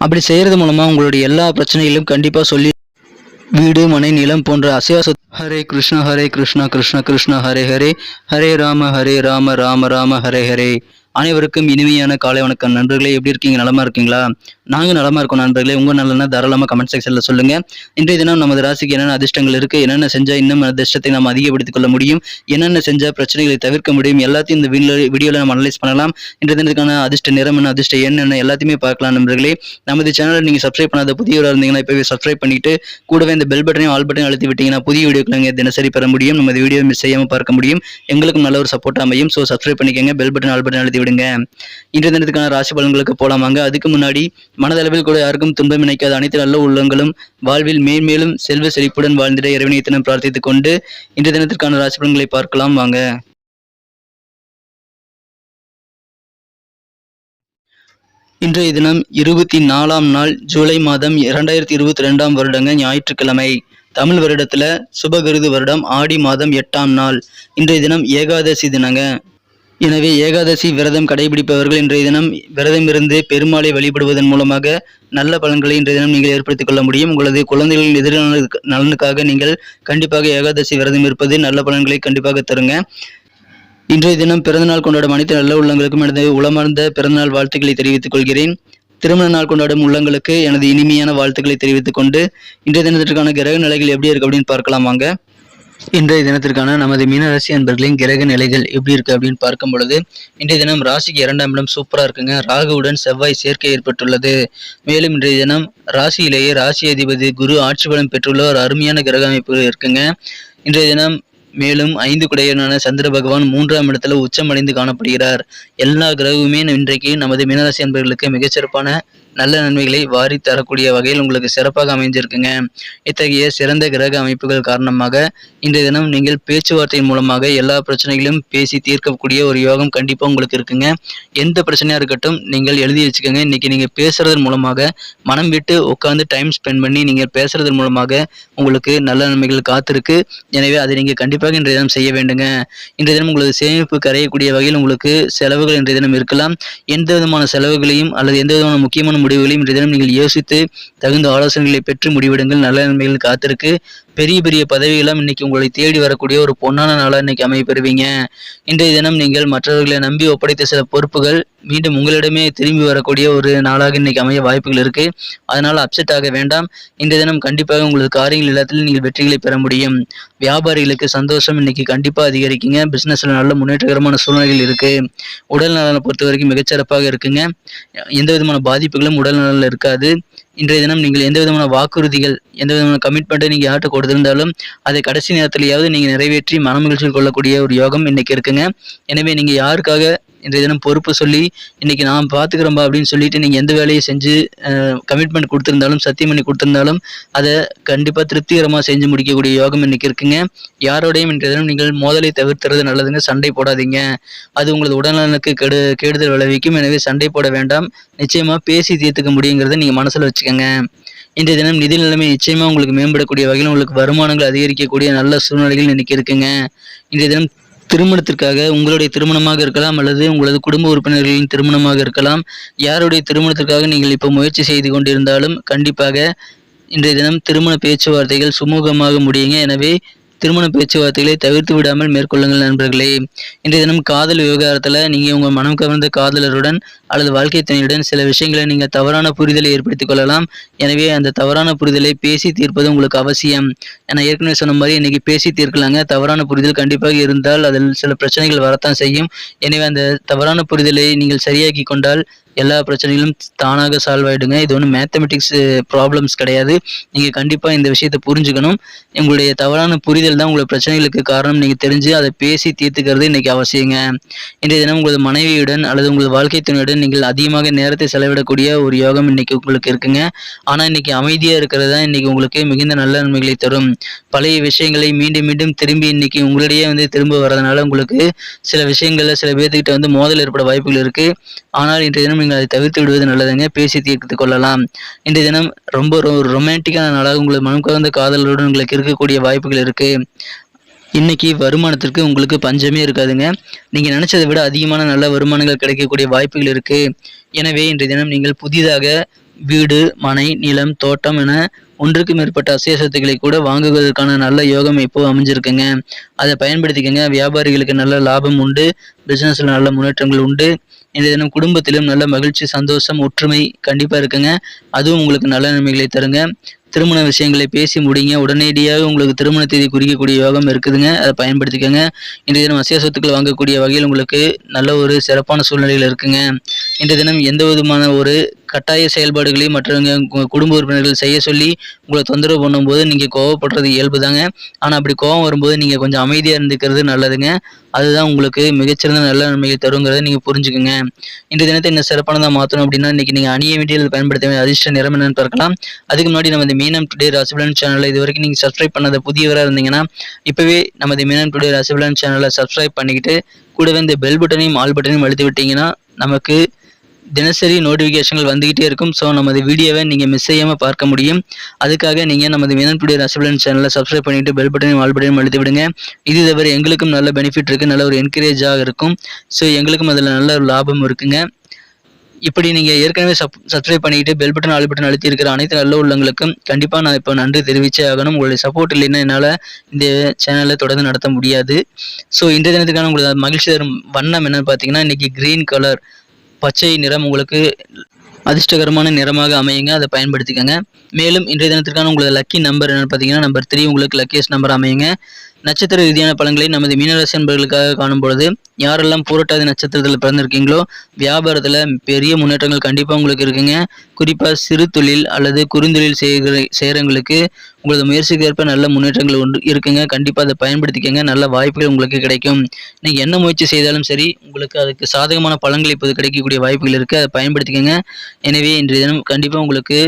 அப்படி செய்கிறது மூலமாக உங்களுடைய எல்லா பிரச்சனைகளும் கண்டிப்பாக சொல்லி வீடு மனை நிலம் போன்ற அசைவ சொத்து. ஹரே கிருஷ்ணா ஹரே கிருஷ்ணா கிருஷ்ண கிருஷ்ணா ஹரே ஹரே. ஹரே ராம ஹரே ராம ராம ராம ஹரே ஹரே. அனைவருக்கும் இனிமையான காலை வணக்கம். நண்பர்களே எப்படி இருக்கீங்க? நலமா இருக்கீங்களா? நாங்க நலமா இருக்கோம் நண்பர்களே. உங்க நலனா தாராளமாக கமெண்ட் செக்ஷன்ல சொல்லுங்க. இன்றைய தினம் நமது ராசிக்கு என்னென்ன அதிர்ஷ்டங்கள் இருக்கு? என்னென்ன செஞ்சா இன்னும் அதிர்ஷ்டத்தை நாம் அதிகப்படுத்திக் கொள்ள முடியும்? என்னென்ன செஞ்சா பிரச்சனைகளை தவிர்க்க முடியும்? எல்லாத்தையும் இந்த வீடியோவில் நம்ம அனலைஸ் பண்ணலாம். இன்றைய தினத்துக்கான அதிர்ஷ்ட நிறம் என்ன அதிர்ஷ்ட என்னென்ன என்ன எல்லாத்தையுமே பார்க்கலாம் நண்பர்களே. நமது சேனலை நீங்க சப்ஸ்கிரைப் பண்ணாத புதியவராக இருந்தீங்கன்னா இப்பவே சப்ஸ்கிரைப் பண்ணிட்டு கூடவே இந்த பெல் பட்டனையும் ஆல் பட்டனையும் அழுத்தி விட்டீங்கன்னா புதிய வீடியோக்களை நாங்கள் தினசரி பெற முடியும். நம்ம வீடியோ மிஸ் செய்யாம பார்க்க முடியும். எங்களுக்கும் நல்ல ஒரு சப்போர்ட் அமையும். ஸோ சப்ஸ்கிரைப் பண்ணிக்கங்க. பெல் பட்டன் ஆல் பட்டன் அழுத்தி விடுங்க இன்றைய தினத்துக்கான ராசி பலன்களுக்கு போலாமாங்க அதுக்கு முன்னாடி மனதளவில் கூட யாருக்கும் துன்பம் நினைக்காத அனைத்து நல்ல உள்ளங்களும் வாழ்வில் மேன்மேலும் செல்வ செழிப்புடன் வாழ்ந்திட இறைவனை தினம் பிரார்த்தித்துக் கொண்டு இன்றைய தினத்திற்கான ராசி பலன்களை பார்க்கலாம் வாங்க. இன்றைய தினம் இருபத்தி நாலாம் நாள் ஜூலை மாதம் இரண்டாயிரத்தி இருபத்தி ரெண்டாம் வருடங்க ஞாயிற்றுக்கிழமை. தமிழ் வருடத்துல சுபகிருது வருடம் ஆடி மாதம் எட்டாம் நாள். இன்றைய தினம் ஏகாதசி தினங்க. எனவே ஏகாதசி விரதம் கடைபிடிப்பவர்கள் இன்றைய தினம் விரதம் இருந்து பெருமாளை வழிபடுவதன் மூலமாக நல்ல பலன்களை இன்றைய தினம் நீங்கள் ஏற்படுத்திக் கொள்ள முடியும். உங்களது குழந்தைகளின் எதிர்நல நலனுக்காக நீங்கள் கண்டிப்பாக ஏகாதசி விரதம் இருப்பது நல்ல பலன்களை கண்டிப்பாக தருங்க. இன்றைய தினம் பிறந்தநாள் கொண்டாடும் அனைத்து நல்ல உள்ளங்களுக்கும் எனது உளமார்ந்த பிறந்தநாள் வாழ்த்துக்களை தெரிவித்துக் கொள்கிறேன். திருமண நாள் கொண்டாடும் உள்ளங்களுக்கு எனது இனிமையான வாழ்த்துக்களை தெரிவித்துக் கொண்டு இன்றைய தினத்திற்கான கிரக நிலைகள் எப்படி இருக்கு அப்படின்னு பார்க்கலாம் வாங்க. இன்றைய தினத்திற்கான நமது மீனராசி அன்பர்களின் கிரக நிலைகள் எப்படி இருக்கு அப்படின்னு பார்க்கும் பொழுது இன்றைய தினம் ராசிக்கு இரண்டாம் இடம் சூப்பரா இருக்குங்க. ராகுவுடன் செவ்வாய் சேர்க்கை ஏற்பட்டுள்ளது. மேலும் இன்றைய தினம் ராசியிலேயே ராசி அதிபதி குரு ஆட்சி பலம் பெற்றுள்ள ஒரு அருமையான கிரக அமைப்பு இருக்குங்க. இன்றைய தினம் மேலும் ஐந்து குடையனான சந்திர பகவான் மூன்றாம் இடத்துல உச்சமடைந்து காணப்படுகிறார். எல்லா கிரகமுமே இன்றைக்கு நமது மீனராசி அன்பர்களுக்கு மிகச்சிறப்பான நல்ல நன்மைகளை வாரி தரக்கூடிய வகையில் உங்களுக்கு சிறப்பாக அமைஞ்சிருக்குங்க இத்தகைய சிறந்த கிரக அமைப்புகள் காரணமாக இன்றைய தினம் நீங்கள் பேச்சுவார்த்தையின் மூலமாக எல்லா பிரச்சனைகளையும் பேசி தீர்க்கக்கூடிய ஒரு யோகம் கண்டிப்பாக உங்களுக்கு இருக்குங்க. எந்த பிரச்சனையாக இருக்கட்டும் நீங்கள் எழுதி வச்சுக்கோங்க. இன்னைக்கு நீங்கள் பேசுறதன் மூலமாக மனம் விட்டு உட்காந்து டைம் ஸ்பெண்ட் பண்ணி நீங்கள் பேசுறதன் மூலமாக உங்களுக்கு நல்ல நன்மைகள் காத்திருக்கு. எனவே அதை நீங்கள் கண்டிப்பாக இன்றைய தினம் செய்ய வேண்டுங்க. இன்றைய தினம் உங்களது சேமிப்பு கரையக்கூடிய வகையில் உங்களுக்கு செலவுகள் இன்றைய தினம் இருக்கலாம். எந்த விதமான செலவுகளையும் அல்லது எந்த விதமான முக்கியமான முடிவுகளையும் இன்றைய தினம் நீங்கள் யோசித்து தகுந்த ஆலோசனைகளை பெற்று முடிவிடுங்கள். நல்ல நன்மைகள் காத்திருக்கு. பெரிய பெரிய பதவிகளும் இன்னைக்கு உங்களை தேடி வரக்கூடிய ஒரு பொன்னான நாளாக இன்னைக்கு அமைய பெறுவீங்க இன்றைய தினம் நீங்கள் மற்றவர்களை நம்பி ஒப்படைத்த சில பொறுப்புகள் மீண்டும் உங்களிடமே திரும்பி வரக்கூடிய ஒரு நாளாக இன்னைக்கு அமைய வாய்ப்புகள் இருக்கு. அதனால அப்செட் ஆக வேண்டாம். இன்றைய தினம் கண்டிப்பாக உங்களது காரியங்கள் எல்லாத்திலும் நீங்கள் வெற்றிகளை பெற முடியும். வியாபாரிகளுக்கு சந்தோஷம் இன்னைக்கு கண்டிப்பாக அதிகரிக்குங்க. பிஸ்னஸில் நல்ல முன்னேற்றகரமான சூழ்நிலைகள் இருக்கு. உடல் நலனை பொறுத்த வரைக்கும் மிகச்சிறப்பாக இருக்குங்க. எந்த விதமான பாதிப்புகளும் உடல் நலனில் இருக்காது. இன்றைய தினம் நீங்கள் எந்த விதமான வாக்குறுதிகள் எந்த விதமான கமிட்மெண்ட்டை நீங்கள் யார்கிட்ட கொடுத்திருந்தாலும் அதை கடைசி நேரத்திலேயாவது நீங்கள் நிறைவேற்றி மனமகிழ்ச்சியில் கொள்ளக்கூடிய ஒரு யோகம் இன்றைக்கி இருக்குங்க. எனவே நீங்கள் யாருக்காக இன்றைய தினம் பொறுப்பு சொல்லி இன்றைக்கி நான் பார்த்துக்கிறோம்பா அப்படின்னு சொல்லிட்டு நீங்கள் எந்த வேலையை செஞ்சு கமிட்மெண்ட் கொடுத்துருந்தாலும் சத்தியம் பண்ணி கொடுத்துருந்தாலும் அதை கண்டிப்பாக திருப்திகரமாக செஞ்சு முடிக்கக்கூடிய யோகம் இன்றைக்கி இருக்குங்க. யாரோடையும் இன்றைய தினம் நீங்கள் மோதலை தவிர்த்துறது நல்லதுங்க. சண்டை போடாதீங்க. அது உங்களது உடல்நலனுக்கு கெடு கெடுதல் விளைவிக்கும். எனவே சண்டை போட வேண்டாம். நிச்சயமாக பேசி தீர்த்துக்க முடியுங்கிறத நீங்கள் மனசில் வச்சுக்கோங்க. இன்றைய தினம் நிதி நிலைமை நிச்சயமாக உங்களுக்கு மேம்படக்கூடிய வகையில் உங்களுக்கு வருமானங்கள் அதிகரிக்கக்கூடிய நல்ல சூழ்நிலைகள் இன்னைக்கு இருக்குங்க. இன்றைய தினம் திருமணத்திற்காக உங்களுடைய திருமணமாக இருக்கலாம் அல்லது உங்களது குடும்ப உறுப்பினர்களின் திருமணமாக இருக்கலாம். யாருடைய திருமணத்திற்காக நீங்கள் இப்போ முயற்சி செய்து கொண்டிருந்தாலும் கண்டிப்பாக இன்றைய தினம் திருமண பேச்சுவார்த்தைகள் சுமூகமாக முடியுங்க. எனவே திருமண பேச்சுவார்த்தைகளை தவிர்த்து விடாமல் மேற்கொள்ளுங்கள் நண்பர்களே. இன்றைய தினம் காதல் விவகாரத்தில் நீங்கள் உங்கள் மனம் கவர்ந்த காதலருடன் அல்லது வாழ்க்கை துணையுடன் சில விஷயங்களை நீங்கள் தவறான புரிதலை ஏற்படுத்திக் கொள்ளலாம். எனவே அந்த தவறான புரிதலை பேசி தீர்ப்பது உங்களுக்கு அவசியம். ஏன்னா ஏற்கனவே சொன்ன மாதிரி இன்னைக்கு பேசி தீர்க்கலாங்க. தவறான புரிதல் கண்டிப்பாக இருந்தால் அதில் சில பிரச்சனைகள் வரத்தான் செய்யும். எனவே அந்த தவறான புரிதலை நீங்கள் சரியாக்கி கொண்டால் எல்லா பிரச்சனைகளும் தானாக சால்வ் ஆகிடுங்க இது ஒன்றும் மேத்தமெட்டிக்ஸ் ப்ராப்ளம்ஸ் கிடையாது. நீங்கள் கண்டிப்பாக இந்த விஷயத்தை புரிஞ்சுக்கணும். உங்களுடைய தவறான புரிதல் தான் உங்களுடைய பிரச்சனைகளுக்கு காரணம் நீங்கள் தெரிஞ்சு அதை பேசி தீர்த்துக்கிறது இன்றைக்கி அவசியங்க. இன்றைய தினம் உங்களது மனைவியுடன் அல்லது உங்களது வாழ்க்கை துணையுடன் நீங்கள் அதிகமாக நேரத்தை செலவிடக்கூடிய ஒரு யோகம் இன்னைக்கு உங்களுக்கு இருக்குங்க. ஆனால் இன்றைக்கி அமைதியாக இருக்கிறது தான் இன்றைக்கி உங்களுக்கு மிகுந்த நல்ல நன்மைகளை தரும். பழைய விஷயங்களை மீண்டும் மீண்டும் திரும்பி இன்னைக்கு உங்களிடையே வந்து திரும்ப வரதுனால உங்களுக்கு சில விஷயங்கள்ல சில பேர்த்துக்கிட்ட வந்து மோதல் ஏற்பட வாய்ப்புகள் இருக்கு. ஆனால் இன்றைய தினம் நீங்கள் அதை தவிர்த்து விடுவது நல்லதுங்க. பேசி தீர்த்து கொள்ளலாம். இன்றைய தினம் ரொம்ப ஒரு ரொமான்டிக்கான நாளாக உங்களை மனம் கலந்த காதலருடன் உங்களுக்கு இருக்கக்கூடிய வாய்ப்புகள் இருக்குது இன்னைக்கு வருமானத்திற்கு உங்களுக்கு பஞ்சமே இருக்காதுங்க. நீங்கள் நினச்சதை விட அதிகமான நல்ல வருமானங்கள் கிடைக்கக்கூடிய வாய்ப்புகள் இருக்குது எனவே இன்றைய தினம் நீங்கள் புதிதாக வீடு மனை நிலம் தோட்டம் என ஒன்றுக்கு மேற்பட்ட அசைய சொத்துக்களை கூட வாங்குவதற்கான நல்ல யோகம் இப்போ அமைஞ்சிருக்குங்க. அதை பயன்படுத்திக்கங்க. வியாபாரிகளுக்கு நல்ல லாபம் உண்டு. பிஸ்னஸில் நல்ல முன்னேற்றங்கள் உண்டு. இன்றைய தினம் குடும்பத்திலும் நல்ல மகிழ்ச்சி சந்தோஷம் ஒற்றுமை கண்டிப்பாக இருக்குங்க. அதுவும் உங்களுக்கு நல்ல நன்மைகளை தருங்க. திருமண விஷயங்களை பேசி முடிங்க. உடனடியாக உங்களுக்கு திருமண தேதி குறிக்கக்கூடிய யோகம் இருக்குதுங்க. அதை பயன்படுத்திக்கோங்க. இன்றைய தினம் அசிய சொத்துக்கள் வாங்கக்கூடிய வகையில் உங்களுக்கு நல்ல ஒரு சிறப்பான சூழ்நிலையில் இருக்குங்க. இன்றைய தினம் எந்த விதமான ஒரு கட்டாய செயல்பாடுகளையும் மற்றவங்க குடும்ப உறுப்பினர்கள் செய்ய சொல்லி உங்களை தொந்தரவு பண்ணும்போது நீங்கள் கோவப்படுறது இயல்பு தாங்க ஆனால் அப்படி கோவம் வரும்போது நீங்கள் கொஞ்சம் அமைதியாக இருந்துக்கிறது நல்லதுங்க. அதுதான் உங்களுக்கு மிகச்சிறந்த நல்ல நன்மையை தருங்கிறத நீங்கள் புரிஞ்சுக்குங்க. இன்றைய தினத்தை இன்னும் சிறப்பானதாக மாற்றணும் அப்படின்னா இன்றைக்கி நீங்கள் அணிய வேண்டிய பயன்படுத்த வேண்டிய அதிர்ஷ்ட நிறம் என்னன்னு பார்க்கலாம். அதுக்கு முன்னாடி நம்ம மீனம் டுடே ராசிபலன் சேனலை இது வரைக்கும் நீங்கள் சப்ஸ்கிரைப் பண்ணாத புதியவராக இருந்தீங்கன்னா இப்போவே நமது மீனம் டுடே ராசிபலன் சேனலை சப்ஸ்கிரைப் பண்ணிக்கிட்டு கூடவே இந்த பெல் பட்டனையும் ஆல் பட்டனையும் அழுத்தி விட்டீங்கன்னா நமக்கு தினசரி நோட்டிஃபிகேஷன்கள் வந்துகிட்டே இருக்கும். ஸோ நமது வீடியோவை நீங்கள் மிஸ் செய்யாமல் பார்க்க முடியும். அதுக்காக நீங்கள் நமது மீனன் டுடே சேனலை சப்ஸ்கிரைப் பண்ணிட்டு பெல் பட்டனையும் ஆல் பட்டனையும் அழுத்தி விடுங்க. இது தவிர எங்களுக்கும் நல்ல பெனிஃபிட் இருக்குது நல்ல ஒரு என்கரேஜாக இருக்கும். ஸோ எங்களுக்கும் அதில் நல்ல ஒரு லாபம் இருக்குங்க. இப்படி நீங்கள் ஏற்கனவே சப் சப்ஸ்கிரைப் பண்ணிக்கிட்டு பெல் பட்டன் ஆல் பட்டன் அழுத்தி இருக்கிற அனைத்து நல்ல உள்ளங்களுக்கும் கண்டிப்பாக நான் இப்போ நன்றி தெரிவிச்சே ஆகணும். உங்களுடைய சப்போர்ட் இல்லைன்னா என்னால் இந்த சேனலை தொடர்ந்து நடத்த முடியாது. ஸோ இன்றைய தினத்துக்கான உங்களுக்கு மகிழ்ச்சி தரும் வண்ணம் என்னன்னு பார்த்தீங்கன்னா இன்றைக்கி க்ரீன் கலர் பச்சை நிறம் உங்களுக்கு அதிர்ஷ்டகரமான நிறமாக அமையுங்க. அதை பயன்படுத்திக்கோங்க. மேலும் இன்றைய தினத்திற்கான உங்களது லக்கி நம்பர் என்னென்னு பார்த்தீங்கன்னா நம்பர் த்ரீ உங்களுக்கு லக்கியஸ்ட் நம்பர் அமையுங்க. நட்சத்திர ரீதியான பலன்களை நமது மீனராசி நண்பர்களுக்காக காணும் பொழுது யாரெல்லாம் பூரட்டாதி நட்சத்திரத்தில் பிறந்திருக்கீங்களோ வியாபாரத்தில் பெரிய முன்னேற்றங்கள் கண்டிப்பாக உங்களுக்கு இருக்குங்க. குறிப்பாக சிறு தொழில் அல்லது குறுந்தொழில் செய்கிற செய்கிறவங்களுக்கு உங்களது முயற்சிக்கு ஏற்ப நல்ல முன்னேற்றங்கள் ஒன்று இருக்குங்க. கண்டிப்பாக அதை பயன்படுத்திக்கங்க. நல்ல வாய்ப்புகள் உங்களுக்கு கிடைக்கும். நீங்கள் என்ன முயற்சி செய்தாலும் சரி உங்களுக்கு அதுக்கு சாதகமான பலன்கள் இப்போது கிடைக்கக்கூடிய வாய்ப்புகள் இருக்குது அதை பயன்படுத்திக்கங்க. எனவே இன்றைய தினம் கண்டிப்பாக உங்களுக்கு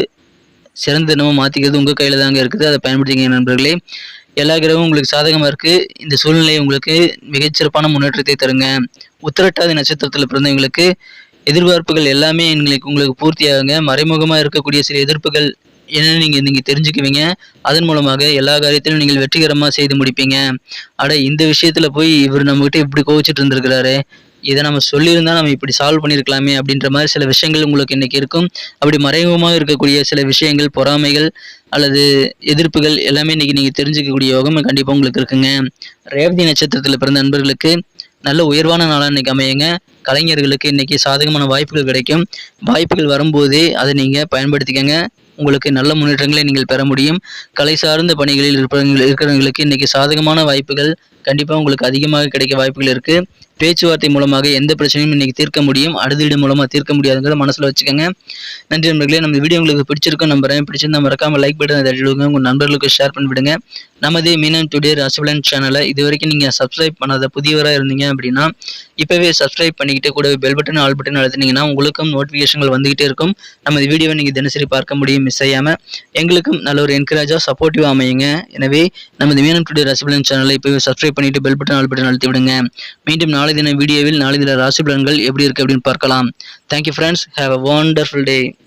சிறந்த தினமும் மாற்றிக்கிறது உங்கள் கையில் தாங்க இருக்குது. அதை பயன்படுத்திக்கங்க நண்பர்களே. எல்லா கிரகமும் உங்களுக்கு சாதகமாக இருக்குது இந்த சூழ்நிலை உங்களுக்கு மிகச்சிறப்பான முன்னேற்றத்தை தருங்க. உத்திரட்டாதி நட்சத்திரத்தில் பிறந்தவங்களுக்கு எதிர்பார்ப்புகள் எல்லாமே எங்களுக்கு உங்களுக்கு பூர்த்தியாகுங்க. மறைமுகமாக இருக்கக்கூடிய சில எதிர்ப்புகள் என்னென்னு நீங்கள் நீங்கள் தெரிஞ்சுக்குவீங்க. அதன் மூலமாக எல்லா காரியத்திலும் நீங்கள் வெற்றிகரமாக செய்து முடிப்பீங்க. அட இந்த விஷயத்தில் போய் இவர் நம்மகிட்ட இப்படி கோவிச்சிட்டு இருந்திருக்கிறாரு. இதை நம்ம சொல்லியிருந்தா நம்ம இப்படி சால்வ் பண்ணியிருக்கலாமே அப்படின்ற மாதிரி சில விஷயங்கள் உங்களுக்கு இன்னைக்கு இருக்கும். அப்படி மறைமுகமாக இருக்கக்கூடிய சில விஷயங்கள் பொறாமைகள் அல்லது எதிர்ப்புகள் எல்லாமே இன்னைக்கு நீங்கள் தெரிஞ்சுக்கக்கூடிய யோகம் கண்டிப்பாக உங்களுக்கு இருக்குங்க. ரேவதி நட்சத்திரத்தில் பிறந்த நண்பர்களுக்கு நல்ல உயர்வான நாளாக இன்னைக்கு அமையுங்க. கலைஞர்களுக்கு இன்னைக்கு சாதகமான வாய்ப்புகள் கிடைக்கும். வாய்ப்புகள் வரும்போதே அதை நீங்கள் பயன்படுத்திக்கங்க. உங்களுக்கு நல்ல முன்னேற்றங்களை நீங்கள் பெற முடியும். கலை சார்ந்த பணிகளில் இருப்பவங்க இருக்கிறவங்களுக்கு இன்னைக்கு சாதகமான வாய்ப்புகள் கண்டிப்பாக உங்களுக்கு அதிகமாக கிடைக்க வாய்ப்புகள் இருக்குது பேச்சுவார்த்தை மூலமாக எந்த பிரச்சனையும் இன்றைக்கி தீர்க்க முடியும். அடுத்த மூலமாக தீர்க்க முடியாதுங்கிறத மனசில் வச்சுக்கோங்க. நன்றி நண்பர்களே நம்ம வீடியோ உங்களுக்கு பிடிச்சிருக்கும் நம்புறேன். பிடிச்சிருந்தா மறக்காமல் லைக் பட்டன் தட்டிவிடுங்க உங்கள் நண்பர்களுக்கு ஷேர் பண்ணிவிடுங்க நமது மீனன் டுடே ராசிபலன் சேனலை இது வரைக்கும் நீங்கள் சப்ஸ்கிரைப் பண்ணாத புதியவராக இருந்தீங்க அப்படின்னா இப்போவே சப்ஸ்கிரைப் பண்ணிக்கிட்டு கூட பெல் பட்டன் ஆல் பட்டன் அழுத்தினீங்கன்னா உங்களுக்கும் நோட்டிஃபிகேஷன்கள் வந்துகிட்டே இருக்கும். நமது வீடியோவை நீங்கள் தினசரி பார்க்க முடியும் மிஸ் செய்யாமல் எங்களுக்கும் நல்ல ஒரு என்கரேஜாக சப்போர்ட்டிவாக அமையுங்க. எனவே நமது மீனம் டுடே ராசிபலன் சேனலை இப்போவே சப்ஸ்கிரைப் பண்ணிட்டு பெல் பட்டன் ஆல் பட்டன் அழுத்தி விடுங்க. மீண்டும் நாளை தின வீடியோவில் நாளை தின ராசி பலன்கள் எப்படி இருக்கு அப்படின்னு பார்க்கலாம். Thank you friends have a wonderful day